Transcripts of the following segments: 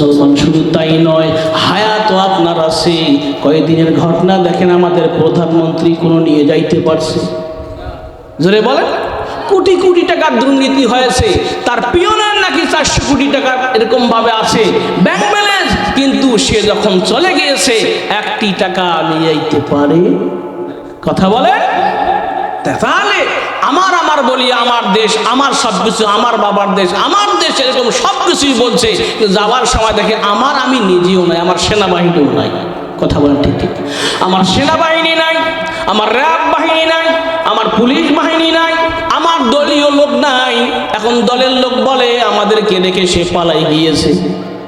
মুসলমান, শুধু তাই নয় হায়াতও আপনার আছে। কয়েকদিনের ঘটনা দেখেন, আমাদের প্রধানমন্ত্রী কোনো নিয়ে যাইতে পারছে। জোরে বলেন, কোটি কোটি টাকার দুর্নীতি হয়েছে, তার পিয়নের নাকি চারশো কোটি টাকা এরকম ভাবে আছে। ব্যাংক ব্যালেন্স, কিন্তু সে যখন চলে গিয়েছে, একটি টাকা নিয়ে যাইতে পারে। কথা বলে তাহলে আমার আমার বলি, আমার দেশ, আমার সব কিছু আমার বাবার দেশ, আমার দেশ এরকম সব কিছুই বলছে যাওয়ার সময় দেখে আমার আমি নিজেও নাই, আমার সেনাবাহিনীও নাই। কথা বলেন ঠিক ঠিক। আমার সেনাবাহিনী নাই, আমার র্যাব বাহিনী নাই, আমার পুলিশ বাহিনী নাই, আমার দলীয় লোক নাই। এখন দলের লোক বলে, আমাদেরকে দেখে সে পালাই গিয়েছে।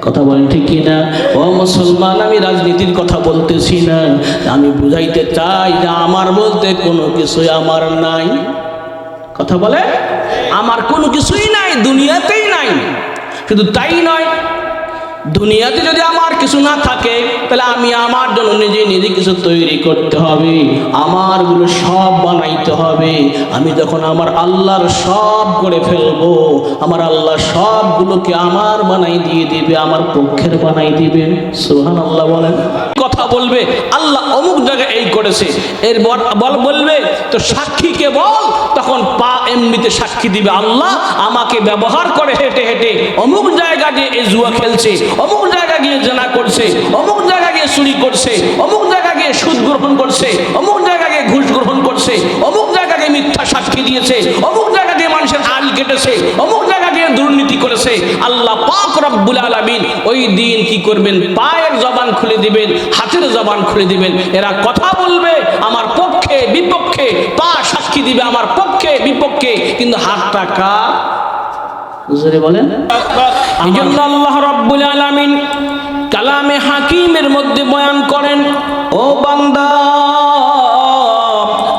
কথা বলেন ঠিক কিনা ও মুসলমান, আমি রাজনীতির কথা বলতেছি না। আমি বুঝাইতে চাই যে আমার বলতে কোনো কিছুই আমার নাই। কথা বলে? আমার কোনো কিছুই নাই, দুনিয়াতেই নাই। শুধু তাই নয়, দুনিয়াতে যদি আমার কিছু না থাকে, তাহলে আমি আমার জন্য নিজে নিজে কিছু তৈরি করতে হবে, আমারগুলো সব বানাইতে হবে। আমি যখন আমার আল্লাহর সব করে ফেলব, আমার আল্লাহ সবগুলোকে আমার বানাই দিয়ে দিবে, আমার পক্ষের বানাই দিবে। সোহান আল্লাহ বলেন। কথা বলবে, আল্লাহ অমুক জায়গায় এই করেছে। এর বল- বল বলবে তো সাক্ষীকে বল, তখন পা এমনিতে সাক্ষী দিবে, আল্লাহ আমাকে ব্যবহার করে হেঁটে হেঁটে অমুক জায়গা দিয়ে এই জুয়া খেলছে, অমুক জায়গা গিয়ে জানা করছে, অমুক জায়গা গিয়ে চুরি করছে, অমুক জায়গা গিয়ে সুদ গ্রহণ করছে, অমুক জায়গা গিয়ে ঘুষ গ্রহণ করছে, অমুক জায়গা গিয়ে মিথ্যা সাক্ষী দিয়েছে, অমুক জায়গা দিয়ে মানুষের আল কেটেছে, অমুক জায়গা দিয়ে দুর্নীতি করেছে, আল্লাহ পাক রব্বুল আলামিন ওই দিন কি করবেন? পায়ের জবান খুলে দিবেন, হাতের জবান খুলে দিবেন, এরা কথা বলবে, আমার পক্ষে, বিপক্ষে, পা সাক্ষী দিবে আমার পক্ষে, বিপক্ষে। কিন্তু হাতটা বুঝতে বলেন। হাকিমের মধ্যে করেন, ও বান্দা,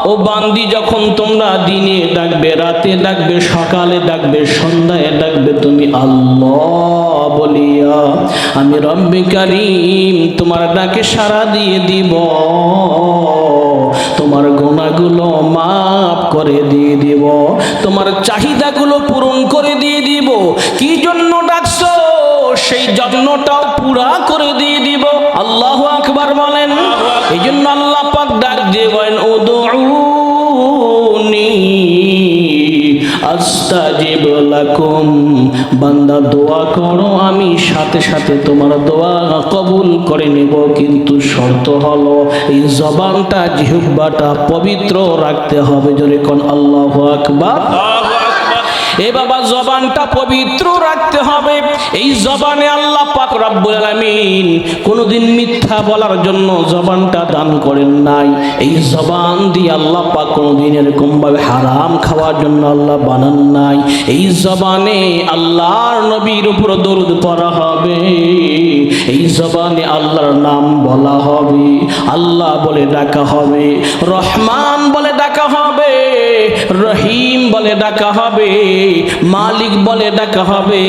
ও বান্দি, যখন তোমরা দিনে ডাকবে, রাতে ডাকবে, সকালে ডাকবে, সন্ধ্যায় ডাকবে, তুমি আল্লাহ বলিয়া, আমি রব্বে কারিম, তোমার ডাকে সাড়া দিয়ে দিব। তোমার গোনাগুলো মাফ করে দিয়ে দিব। তোমার চাহিদাগুলো পূরণ করে দিয়ে দিব। কি জন্য ডাকছো? সেই যত্নটাও পুরা করে দিয়ে দিব। আল্লাহ আকবার বলেন। এই জন্য আল্লাহ পাক ডাক দিয়ে বলেন ও আস্তাজিব লাকুম। বান্দা, দোয়া করো, আমি সাথে সাথে তোমার দোয়া কবুল করে নেব। কিন্তু শর্ত হলো, এই জবানটা জিহ্বাটা পবিত্র রাখতে হবে। যদি কোন আল্লাহ আকবার। এ বাবা, জবানটা পবিত্র রাখতে হবে। এই জবানে আল্লাহ পাক রব্বুল আলামিন কোনোদিন মিথ্যা বলার জন্য জবানটা দান করেন নাই। এই জবান দিয়ে আল্লাহ পাক কোনোদিন এরকম ভাবে হারাম খাওয়ার জন্য আল্লাহ বানান নাই। এই জবানে আল্লাহর নবীর উপর দরুদ পড়া হবে। এই জবানে আল্লাহর নাম বলা হবে। আল্লাহ বলে ডাকা হবে। রহমান বলে ডাকা হবে রহিম বলে ডাকা হবে, মালিক বলে ডাকা হবে,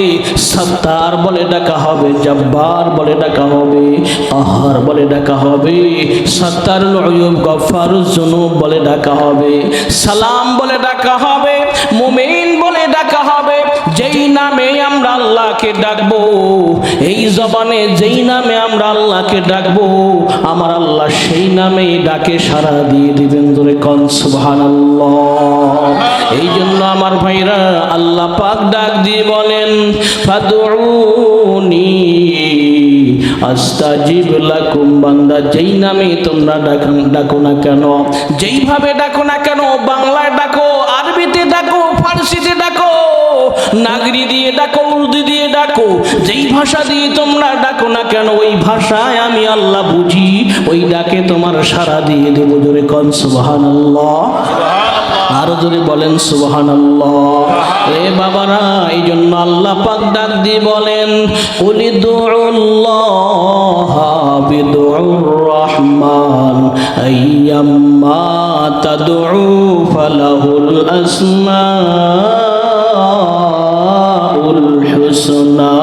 সত্তার বলে ডাকা হবে, জব্বার বলে ডাকা হবে, আহার বলে ডাকা হবে, সত্তার নয়ুব গফার জুনুব বলে ডাকা হবে, সালাম বলে ডাকা হবে, মুমিন বলে ডাকা হবে, যেই নামে আমরা আল্লাহকে ডাকবো, এই জবানে যেই নামে আমরা আল্লাহকে ডাকবো, আমার আল্লাহ সেই নামেই ডাকে সারা দিয়ে দিবেন ধরে কন, সুবহানাল্লাহ। পাক ডাক দিয়ে বলেন, ফাদউনি আস্তাজিব লাকুম বান্দা, যেই নামে তোমরা ডাকো না কেন? যেইভাবে ডাকো না কেন, বাংলায় ডাকো, আরবিতে ডাকো, ফার্সিতে ডাকো, নাগরি দিয়ে ডাকো, উর্দু দিয়ে ডাকো, যেই ভাষা দিয়ে তোমরা ডাকো না কেন, ওই ভাষায় আমি আল্লাহ বুঝি, ওই ডাকে তোমার সারা দিয়ে দেবো জোরে কন, সুবহানাল্লাহ। আরও জোরে বলেন সুবহান এ বাবারা এই জন্য আল্লাহ পাক ডাক দিয়ে বলেন বিদুর রহমান আইয়াম্মা তাদউ ফালাহুল আসমাউল হুসনা।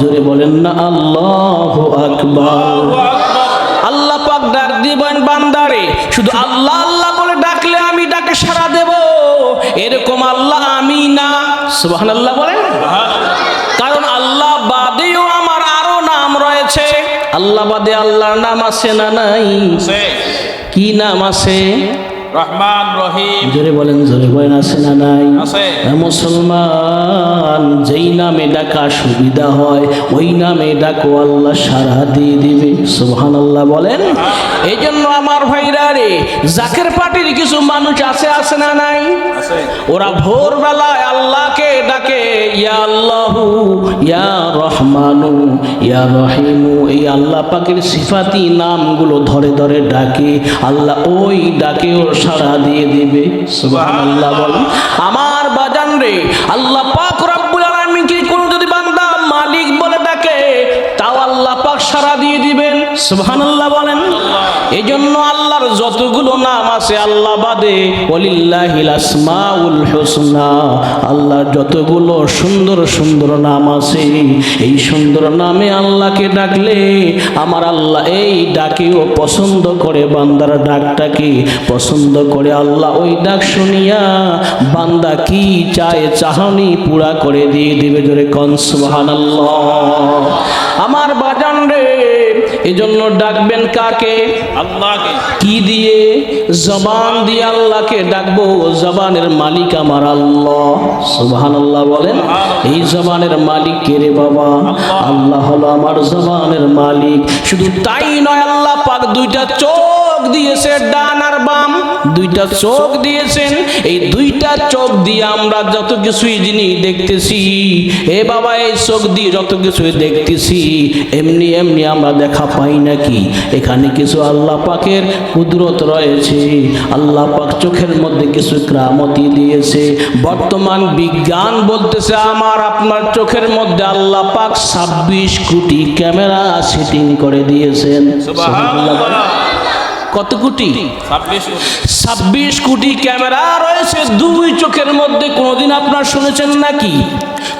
জোরে বলেন না আল্লাহু আকবার। আল্লাহ পাক ডাক দিবেন বান্দারে শুধু আল্লাহ এরকম আল্লাহ আমি না সুবাহ আল্লাহ বলেন। কারণ আল্লাহ বাদেও আমার আরও নাম রয়েছে। আল্লাহ বাদে আল্লাহর নাম আছে না নাই? কি নাম আছে? রহমান রহিম। জোরে বলেন জোরে বলেন আছে না নাই? আছে। মুসলমান যেই নামে ডাকা সুবিধা হয় ওই নামে ডাকো আল্লাহ সারা দিয়ে দিবে। সুবহান আল্লাহ বলেন। এই জন্য আমার ভাইরা রে জাকের পার্টির কিছু মানুষ আছে আছে না নাই? ওরা ভোরবেলায় আল্লাহকে ডাকে ইয়া আল্লাহু ইয়া রহমানু ইয়া রহিমু। এই আল্লাহ পাকের সিফাতি নামগুলো ধরে ধরে ডাকে। আল্লাহ ওই ডাকে ওর সাড়া দিয়ে দিবে। সুবহানাল্লাহ বল আমার বাজান রে আল্লাহ পাক রব্বুল আলামিন কি কোন যদি বান্দা মালিক বলে ডাকে তাও আল্লাহ পাক সাড়া দিয়ে দিবেন। সুবহানাল্লাহ বলেন। এই জন্য আল্লাহর যতগুলো নাম আছে আল্লাহ বাদে আসমাউল হুসনা। আল্লাহর যতগুলো সুন্দর সুন্দর নাম আছে, এই সুন্দর নামে আল্লাহকে ডাকলে আমার আল্লাহ এই ডাকেও পছন্দ করে, বান্দার ডাকটাকে পছন্দ করে। আল্লাহ ওই ডাক শুনিয়া বান্দা কি চায় চাহনি পুরা করে দিয়ে দিবে জোরে কন সুবহানাল্লাহ। আমার বাজান রে এজন্য ডাকবেন কাকে? আল্লাহকে। কি দিয়ে? জবান দিয়ে আল্লাহকে ডাকবো। জবানের মালিক আমার আল্লাহ। সুবহান আল্লাহ বলেন এই জবানের মালিক কে রে বাবা? আল্লাহ হলো আমার জবানের মালিক। শুধু তাই নয় আল্লাহ পাক দুইটা চোখ দিয়েছে ডান আর বাম। দুইটা চোখ দিয়েছেন, এই দুইটা চোখ দিয়ে আমরা যত কিছুই জিনিস দেখতেছি, এ বাবা, এই চোখ দিয়ে যত কিছুই দেখতেছি, এমনি এমনি আমরা দেখা পাই নাকি? এখানে কিছু আল্লাহ পাকের কুদরত রয়েছে, আল্লাহ পাক চোখের মধ্যে কিছু ক্রামতি দিয়েছে। বর্তমান বিজ্ঞান বলতেছে, আমার আপনার চোখের মধ্যে আল্লাহ পাক ছাব্বিশ কোটি ক্যামেরা সেটিং করে দিয়েছেন। কত কোটি ছাব্বিশ কোটি। ক্যামেরা রয়েছে দুই চোখের মধ্যে কোনোদিন আপনার শুনেছেন নাকি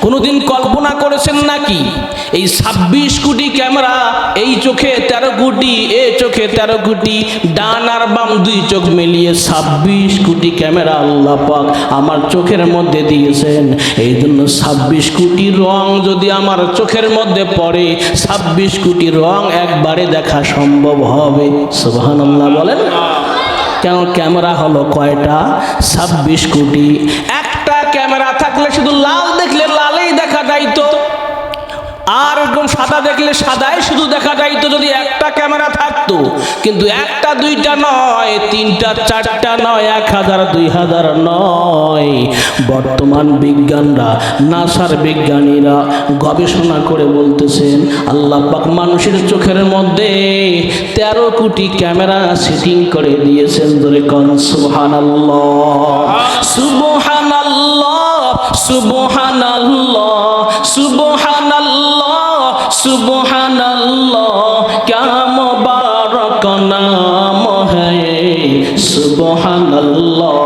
কোনোদিন কল্পনা করেছেন নাকি? এই ছাব্বিশ কোটি ক্যামেরা, এই চোখে তেরো কোটি, এ চোখে তেরো কোটি, ডান আর বাম দুই চোখ মিলিয়ে ছাব্বিশ কোটি ক্যামেরা আল্লাহ পাক আমার চোখের মধ্যে দিয়েছেন। এই জন্য ছাব্বিশ কোটি রং যদি আমার চোখের মধ্যে পড়ে, ছাব্বিশ কোটি রং একবারে দেখা সম্ভব হবে। সুবহানাল্লাহ বলেন। কেন ক্যামেরা হলো কয়টা? ছাব্বিশ কোটি। একটা ক্যামেরা থাকলে শুধু লাল দেখলে লালেই দেখা যাইতো আর এরকম সাদা দেখলে সাদাই, শুধু দেখা যাইতো যদি একটা ক্যামেরা থাকতো। কিন্তু একটা, দুইটা নয়, তিনটা, চারটা নয়, এক হাজার, দুই হাজার নয়। বর্তমান বিজ্ঞানরা, নাসার বিজ্ঞানীরা গবেষণা করে বলতেছেন, আল্লাহ পাক মানুষের চোখের মধ্যে তেরো কোটি ক্যামেরা সেটিং করে দিয়েছেন ধরে কন সুহান সুবহান সুবহান সুবহান সুবহানাল্লাহ, ক্যা মুবারক নাম হ্যায় সুবহানাল্লাহ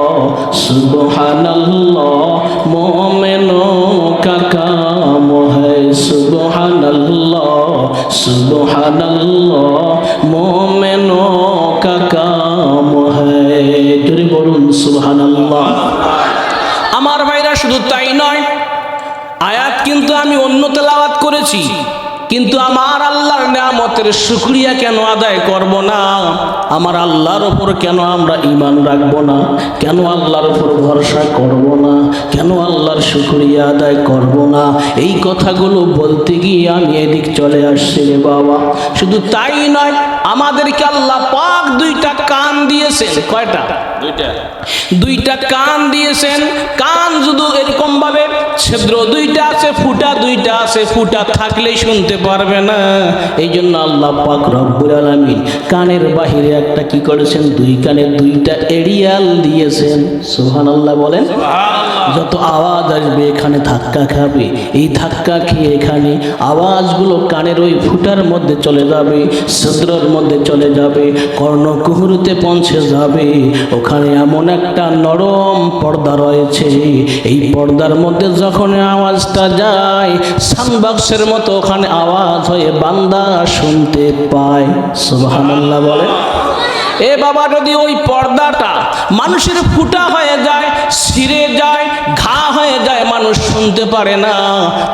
সুবহানাল্লাহ, মুমিনো কা কাম হ্যায় সুবহানাল্লাহ সুবহানাল্লাহ, মুমিনো কা কাম হ্যায় জোরে বলুন, সুবহানাল্লাহ। আমার ভাইরা, শুধু তাই নয়, আয়াত কিন্তু আমি অন্য তেলাওয়াত করেছি। কিন্তু আমার আল্লাহর নিয়ামতের শুকরিয়া কেন আদায় করব না? আমার আল্লাহর ওপর কেন আমরা ইমান রাখব না? কেন আল্লাহর ওপর ভরসা করব না? কেন আল্লাহর শুকরিয়া আদায় করব না? এই কথাগুলো বলতে গিয়ে আমি এদিক চলে আসছি রে বাবা। শুধু তাই নয় আমাদেরকে আল্লাহ পাক দুইটা কান দিয়েছেন। কয়টা? দুইটা। দুইটা কান দিয়েছেন। কান শুধু এরকম ভাবে ছিদ্র দুইটা আছে ফুটা দুইটা আছে ফুটা থাকলেই শুনতে পারবে না। এই জন্য আল্লাহ পাক রব্বুল আলামিন কানের বাহিরে একটা কি করেছেন? দুই কানে দুইটা এরিয়াল দিয়েছেন। সুবহানাল্লাহ বলেন যত আওয়াজ আসবে এখানে ধাক্কা খাবে। এই ধাক্কা খেয়ে এখানে আওয়াজগুলো কানের ওই ফুটার মধ্যে চলে যাবে সদ্রর মধ্যে চলে যাবে, কর্ণকুহুরুতে পৌঁছে যাবে। ওখানে এমন একটা নরম পর্দা রয়েছে। এই পর্দার মধ্যে যখন আওয়াজটা যায় সানবাক্সের মতো ওখানে আওয়াজ হয়ে বান্দা শুনতে পায়। সুবহানাল্লাহ বলে এ বাবা যদি ওই পর্দাটা মানুষের ফুটা হয়ে যায় ছিঁড়ে যায় ঘা হয়ে যায় মানুষ শুনতে পারে না।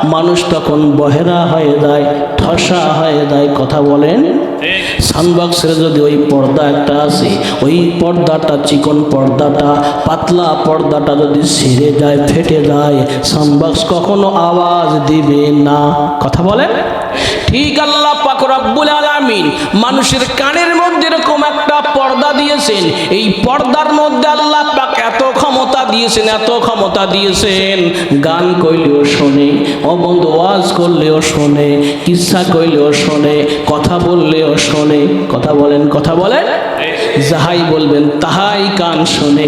মানুষ তখন বহেরা হয়ে যায় ঠসা হয়ে যায় কথা বলেন। সানবক্সের যদি ওই পর্দা একটা আছে ওই পর্দাটা চিকন পর্দাটা পাতলা পর্দাটা যদি ছিঁড়ে যায় ফেটে যায় সানবক্স কখনো আওয়াজ দিবে না। কথা বলেন। ঠিক আল্লাহ পাক রব্বুল আলামিন মানুষের কানের মধ্যে এরকম একটা পর্দা দিয়েছেন। এই পর্দার মধ্যে আল্লাহ পাক এত ক্ষমতা দিয়েছেন, এত ক্ষমতা দিয়েছেন। গান কইলেও শোনে, অবন্ধ ওয়াজ করলেও শোনে, কিসা কইলেও শোনে, কথা বললেও শোনে। কথা বলেন কথা বলেন। যাহাই বলবেন তাহাই কান শোনে।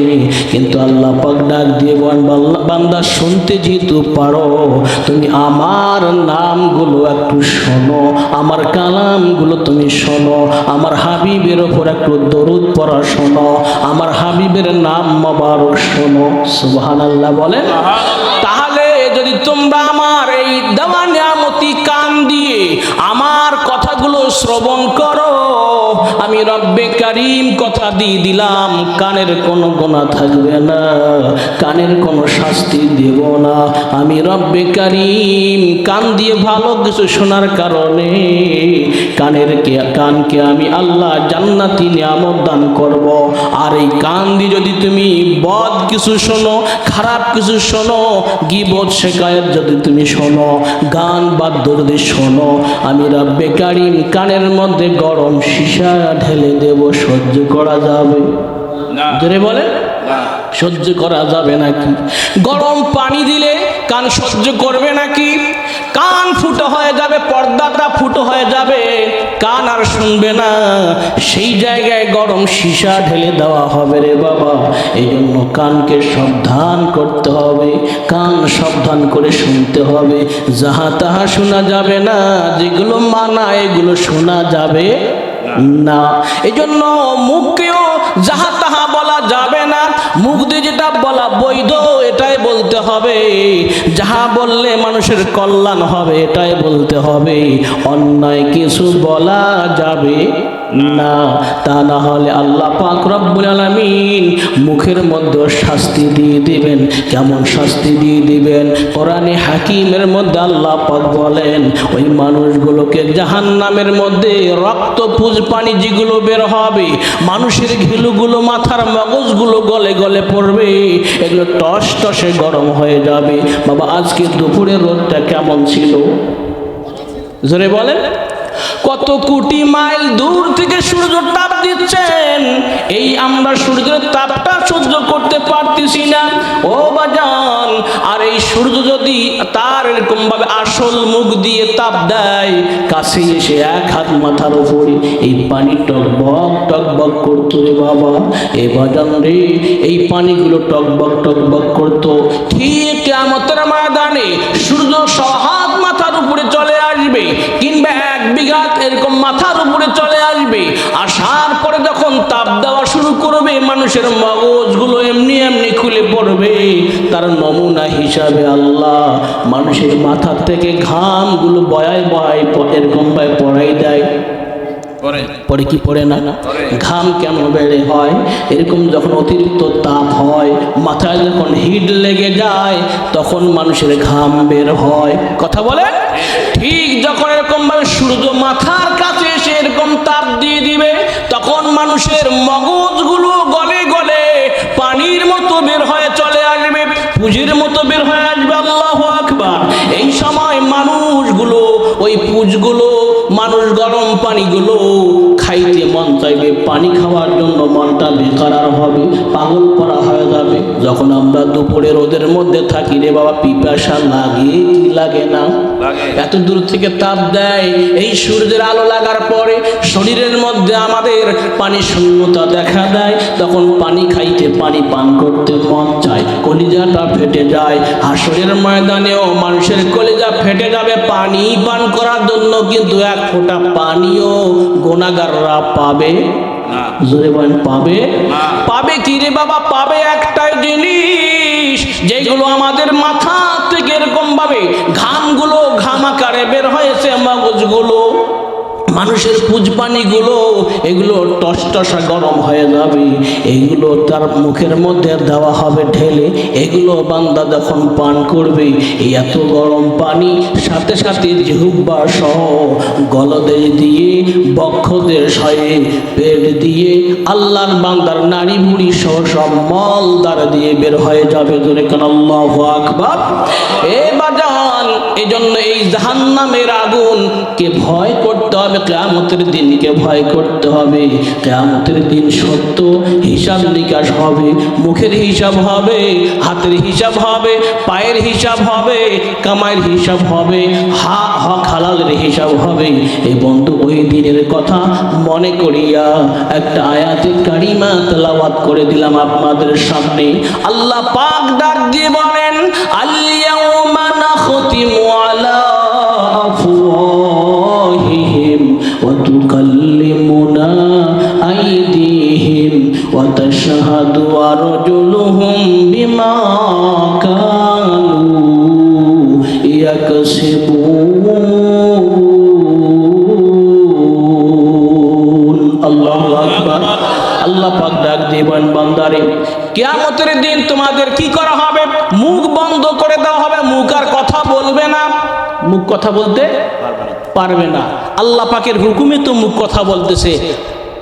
কিন্তু আল্লাহ পাক ডাক দিয়ে বলেন, বান্দা শুনতে যেহেতু পারো তুমি আমার নামগুলো একটু শোনো আমার কালামগুলো তুমি শোনো আমার হাবিবের ওপর একটু দরুদ পড়া শোনো আমার হাবিবের নাম মোবারক শোনো। সুবহান আল্লাহ বলেন তাহলে যদি তোমরা আমার এই দেওয়া নিয়ামতি কান দিয়ে আমার কথাগুলো শ্রবণ করো আমি রব্বে কারিম কথা দিয়ে দিলাম, কানের কোনো গোনা থাকবে না, কানের কোনো শাস্তি দেব না। আমি রব্বে কারিম কান দিয়ে ভালো কিছু শোনার কারণে কানের কে, কানকে আমি আল্লাহ জান্নাতি নিয়ামত দান করব। আর এই কান দিয়ে যদি তুমি বদ কিছু শোনো, খারাপ কিছু শোনো, গিবত শেখায়ত যদি তুমি শোনো, গান বাদ্য যদি শোনো, আমি রব্বে কারিম কানের মধ্যে গরম সীসা ঢেলে দেব সহ্য করা যাবে। জোরে বলে? সহ্য করা যাবে নাকি? গরম পানি দিলে কান সহ্য করবে নাকি? কান ফুটো হয়ে যাবে পর্দাটা ফুটো হয়ে যাবে। কান আর শুনবে না। সেই জায়গায় গরম সীসা ঢেলে দেওয়া হবে রে বাবা। এই জন্য কানকে সাবধান করতে হবে। কান সাবধান করে শুনতে হবে। যাহা তাহা শোনা যাবে না যেগুলো মানা এগুলো শোনা যাবে না। এই জন্য মুখকেও যাহা তাহা বলা যাবে না, মুখ দিয়ে যেটা বলা বৈধ, এটাই বলতে হবে। যাহা বললে মানুষের কল্যাণ হবে, এটাই বলতে হবে। অন্যায় কিছু বলা যাবে না, তা না হলে আল্লাহ পাক রব্বুল আলামিন মুখের মধ্যে শাস্তি দিয়ে দিবেন। কেমন শাস্তি দিয়ে দিবেন? কোরআনে হাকিমের মধ্যে আল্লাহ পাক বলেন, ওই মানুষগুলোকে জাহান্নামের মধ্যে রক্ত পুজ পানি যেগুলো বের হবে, মানুষের ঘিলুগুলো, মাথার মগজগুলো গলে গলে পড়বে, এগুলো টস টসে গরম হয়ে যাবে। বাবা, আজকে দুপুরের রোদটা কেমন ছিল? জোরে বলেন। কত কোটি মাইল দূর থেকে সূর্য তাপ দিচ্ছেন। এই আমরা সূর্যের তাপটা সহ্য করতে পারতেছি না। ও বাজান, আর এই সূর্য যদি তার এরকম ভাবে আসল মুখ দিয়ে তাপ দেয়, কাছে এসে এক হাত মাথার উপরে এই পানি টকবক টকবক করতো রে বাবা। এ বাজান রে, এই পানিগুলো টকবক টকবক করতো। ঠিক কেমতের ময়দানে সূর্য চলে আসবে কিংবা এক বিঘাত এরকম মাথার উপরে চলে আসবে, আসার পরে যখন তাপ দেওয়া শুরু করবে, মানুষের মগজগুলো এমনি এমনি খুলে পড়বে। তার নমুনা হিসাবে আল্লাহ মানুষের মাথার থেকে ঘামগুলো বয়ায় বয়ায় এরকম ভাবে পড়াই দেয়। পরে কি পড়ে না? ঘাম কেন বেড়ে হয়? এরকম যখন অতিরিক্ত তাপ হয়, মাথায় যখন হিট লেগে যায়, তখন মানুষের ঘাম বের হয়। কথা বলে ঠিক যখন এরকম ভাবে সূর্য মাথার কাছে এসে এরকম তাপ দিয়ে দিবে, তখন মানুষের মগজগুলো গলে গলে পানির মতো বের হয়ে চলে আসবে, পুঁজির মতো বের হয়ে আসবে। আল্লাহ আকবার। এই সময় মানুষগুলো, ওই পুজগুলো মানুষ গরম পানিগুলো খাইতে মন চাইবে পানি খাওয়ার জন্য মনটা বেকার হবে পাগল করা হয়ে যাবে। যখন আমরা দুপুরে রোদের মধ্যে থাকি রে বাবা পিপাসা লাগে কি লাগে না? এত দূর থেকে তাপ দেয় এই সূর্যের আলো লাগার পরে শরীরের মধ্যে আমাদের পানি শূন্যতা দেখা দেয়। তখন পানি খাইতে পানি পান করতে মন চায় কলিজাটা ফেটে যায়। হাসরের ময়দানেও মানুষের কলিজা ফেটে যাবে পানি পান করার জন্য কিন্তু এক ফোঁটা পানিও গোনাগাররা পাবে? জোরে বলেন পাবে? পাবে কি রে বাবা? পাবে একটা জিনিস যেগুলো আমাদের মাথা থেকে এরকম ভাবে ঘামগুলো ঘামাকারে বের হয়েছে মগজগুলো। মানুষের পুজপানিগুলো, এগুলো টসটসা গরম হয়ে যাবে। এগুলো তার মুখের মধ্যে দেওয়া হবে ঢেলে। এগুলো বান্দা যখন পান করবে এত গরম পানি, সাথে সাথে জিহুব্বা সহ গলদেশ দিয়ে বক্ষদেশ হয়ে পেট দিয়ে, আল্লাহর বান্দার নারী বুড়ি সহ সব মল দ্বারা দিয়ে বের হয়ে যাবে। ধরে কেন, আল্লাহ আকবার। এ বাজান এই জাহান্নামের আগুন কে ভয় করতে হবে, কেয়ামতের ভয় করতে হবে। কেয়ামতের দিন সত্য হিসাব নিকাশ হবে, মুখের হিসাব হবে, হাতের হিসাব হবে, পায়ের হিসাব হবে, কামাইয়ের হিসাব হবে, হা হক হালালের হিসাব হবে। এই বন্ধু, ওই দিনের কথা মনে করিয়া একটা আয়াতে কারিমা তেলাওয়াত করে দিলাম আপনাদের সামনে। আল্লাহ পাক ডাক দিয়ে বলেন আলিয়াউমা আল্লাহু দিবেন বান্দারে। কিয়ামতের তোমাদের কি করা হবে মুখ বন্ধ করে দেওয়া হবে মুখ আর কথা বলবে না। মুখ কথা বলতে পারবে না। আল্লাহ পাকের হুকুমে তো মুখ কথা বলতেছে।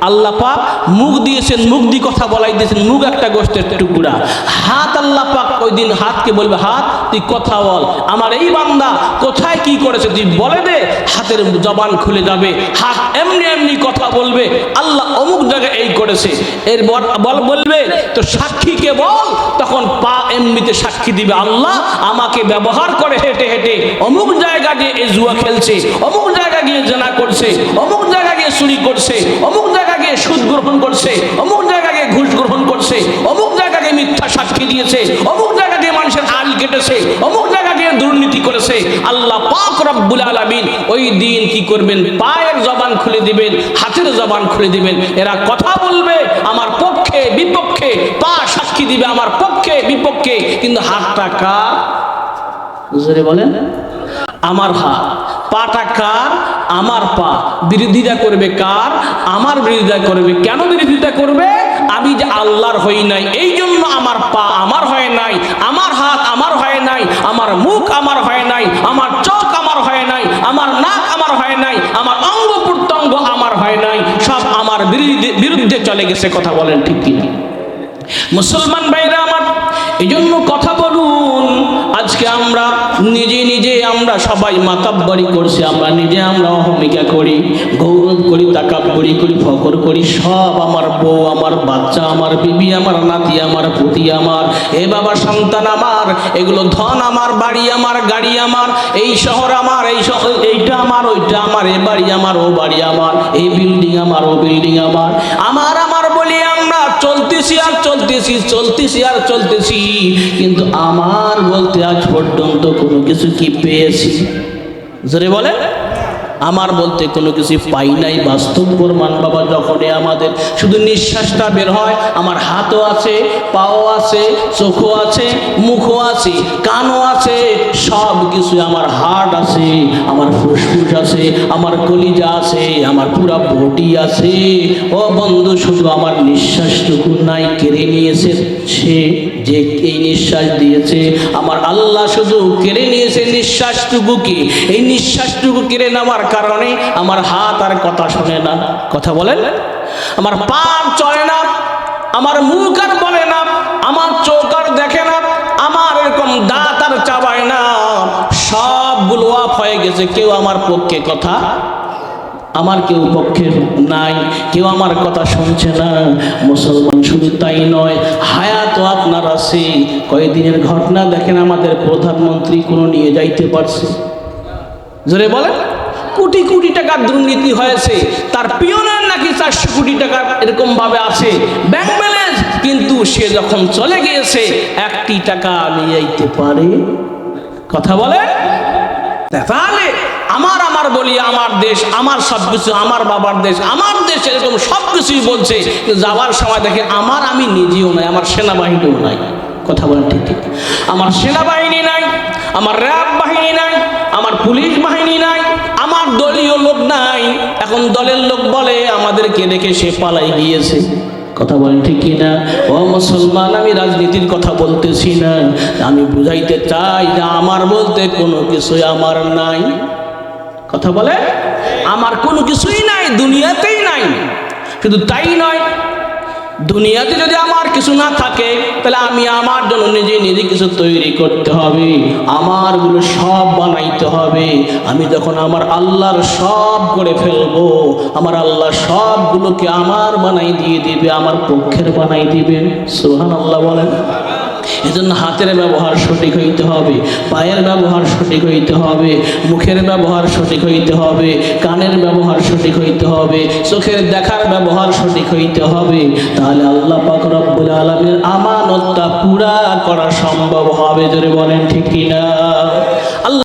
আল্লাহ পাক মুখ দিয়েছেন, মুখ দিয়ে কথা বলাই দিয়েছেন, মুখ একটা গোষ্ঠের টুকরা। হাত আল্লাহ পাক ওই দিন হাতকে বলবে, হাত, তুই কথা বল। আমার এই বান্দা কোথায় কি করেছে, তুই বলে দে। হাতের জবান খুলে যাবে। হাত এমনি এমনি কথা বলবে। আল্লাহ অমুক জায়গায় এই করেছে। এর বল বল- বলবে, তো সাক্ষীকে বল? তখন পা এমনিতে সাক্ষী দিবে, আল্লাহ আমাকে ব্যবহার করে হেঁটে হেঁটে। অমুক জায়গা এই জুয়া খেলছে, অমুক জায়গা গিয়ে জেনা করছে, অমুক জায়গা গিয়ে চুরি করছে, অমুক জায়গা গিয়ে সুদ গ্রহণ করছে, অমুক জায়গা গিয়ে ঘুষ গ্রহণ করছে, অমুক জায়গা গিয়ে মিথ্যা সাক্ষী দিয়েছে, অমুক জায়গা দিয়ে মানুষের আল কেটেছে, অমুক জায়গা গিয়ে দুর্নীতি করেছে। আল্লাহ পাক রব্বুল আলামিন ওই দিন কি করবেন? পায়ের জবান খুলে দিবেন, হাতের জবান খুলে দিবেন। এরা কথা বলবে, আমার পক্ষে, বিপক্ষে, পা সাক্ষী দিবে আমার পক্ষে, বিপক্ষে, কিন্তু হাতটা জোরে বলেন। আমার হাত। পাটা কার? আমার পা। বিরোধিতা করবে কার? আমার বিরোধিতা করবে। কেন বিরোধিতা করবে? আমি যে আল্লাহর হই নাই এই জন্য আমার পা আমার হয় নাই, আমার হাত আমার হয় নাই, আমার মুখ আমার হয় নাই, আমার চোখ আমার হয় নাই, আমার নাক আমার হয় নাই, আমার অঙ্গ প্রত্যঙ্গ আমার হয় নাই, সব আমার বিরুদ্ধে বিরুদ্ধে চলে গেছে, কথা বলেন ঠিক কিনা? মুসলমান ভাইরা আমার এই জন্য কথা বলুন আজকে আমরা নিজে নিজে আমরা সবাই মাতাব্বারি করছি, আমরা নিজে আমরা অহমিকা করি, গৌরব করি তাকাব্বরি করি ফকর করি, সব আমার বউ, আমার বাচ্চা, আমার বিবি, আমার নাতি, আমার পুতি, আমার এ বাবা সন্তান আমার, এগুলো ধন আমার, বাড়ি আমার, গাড়ি আমার, এই শহর আমার, এই শহর, এইটা আমার, ওইটা আমার, এ বাড়ি আমার, ও বাড়ি আমার এই বিল্ডিং আমার, ও বিল্ডিং আমার আমার চলতেছি আর চলতেছি চলতেছি আর চলতেছি। কিন্তু আমার বলতে আজ পর্যন্ত কোনো কিছু কি পেয়েছি? জোরে বলে আমার বলতে কোনো কিছু পাই নাই, বাস্তব প্রমাণ বাবা, যখনই আমাদের শুধু নিঃশ্বাসটা বের হয়, আমার হাতও আছে, পাও আছে, চোখও আছে, মুখও আছে, কানও আছে, সব কিছু আমার হার্ট আছে, আমার ফুসফুস আছে, আমার কলিজা আছে, আমার পুরা বডি আছে। ও বন্ধু, শুধু আমার নিঃশ্বাসটুকু নাই, কেড়ে নিয়েছে সে যে এই নিঃশ্বাস দিয়েছে। আমার আল্লাহ শুধু কেড়ে নিয়েছে নিঃশ্বাসটুকুকে এই নিঃশ্বাসটুকু কেড়ে নেওয়ার কারণে আমার হাত আর কথা শোনে না। কথা বলেন? আমার পা চলে না, আমার মুখ আর বলে না, আমার চোখ আর দেখে না, আমার এরকম দাঁত আর চাবায় না। সবগুলো অফ হয়ে গেছে, কেউ আমার পক্ষে কথা, আমার কেউ পক্ষে নাই, কেউ আমার কথা শুনছে না। মুসলমান শুধু তাই নয়, হায়াত আপনার আছে। কয়েকদিনের ঘটনা দেখেন, আমাদের প্রধানমন্ত্রী কোনো নিয়ে যাইতে পারছে। জোরে বলেন। কোটি কোটি টাকার দুর্নীতি হয়েছে। তার পিয়নের নাকি চারশো কোটি টাকা এরকম ভাবে আছে। ব্যাংক ব্যালেন্স কিন্তু সে যখন চলে গিয়েছে, একটি টাকা নিয়ে পারে। কথা বলে? তাহলে আমার আমার বলি, আমার দেশ, আমার সব কিছু, আমার বাবার দেশ, আমার দেশ এরকম সব কিছুই বলছে। যাওয়ার সময় দেখে আমার আমি নিজেও নাই, আমার সেনাবাহিনীও নাই। কথা বলেন ঠিক ঠিক। আমার সেনাবাহিনী নাই, আমার র্যাব বাহিনী নাই, আমার পুলিশ বাহিনী নাই দলীয় লোক নাই। এখন দলের লোক বলে, আমাদেরকে রেখে সে পালাই গিয়েছে। কথা বলেন ঠিক কিনা? ও মুসলমান, আমি রাজনীতির কথা বলতেছি না। আমি বুঝাইতে চাই যে আমার বলতে কোনো কিছুই আমার নাই। কথা বলে আমার কোনো কিছুই নাই, দুনিয়াতেই নাই। শুধু তাই নয় দুনিয়াতে যদি আমার কিছু না থাকে, তাহলে আমি আমার জন্য নিজে নিজে কিছু তৈরি করতে হবে। আমারগুলো সব বানাইতে হবে। আমি যখন আমার আল্লাহর সব করে ফেলব, আমার আল্লাহ সবগুলোকে আমার বানাই দিয়ে দিবে, আমার পক্ষের বানাই দিবে। সোহান আল্লাহ বলেন। এজন্য হাতের ব্যবহার সঠিক হইতে হবে, পায়ের ব্যবহার সঠিক হইতে হবে, মুখের ব্যবহার সঠিক হইতে হবে, কানের ব্যবহার সঠিক হইতে হবে, চোখের দেখার ব্যবহার সঠিক হইতে হবে। তাহলে আল্লাহ পাক রব্বুল আলমের আমানতটা পুরা করা সম্ভব হবে যদি বলেন ঠিক কিনা? আল্লাহ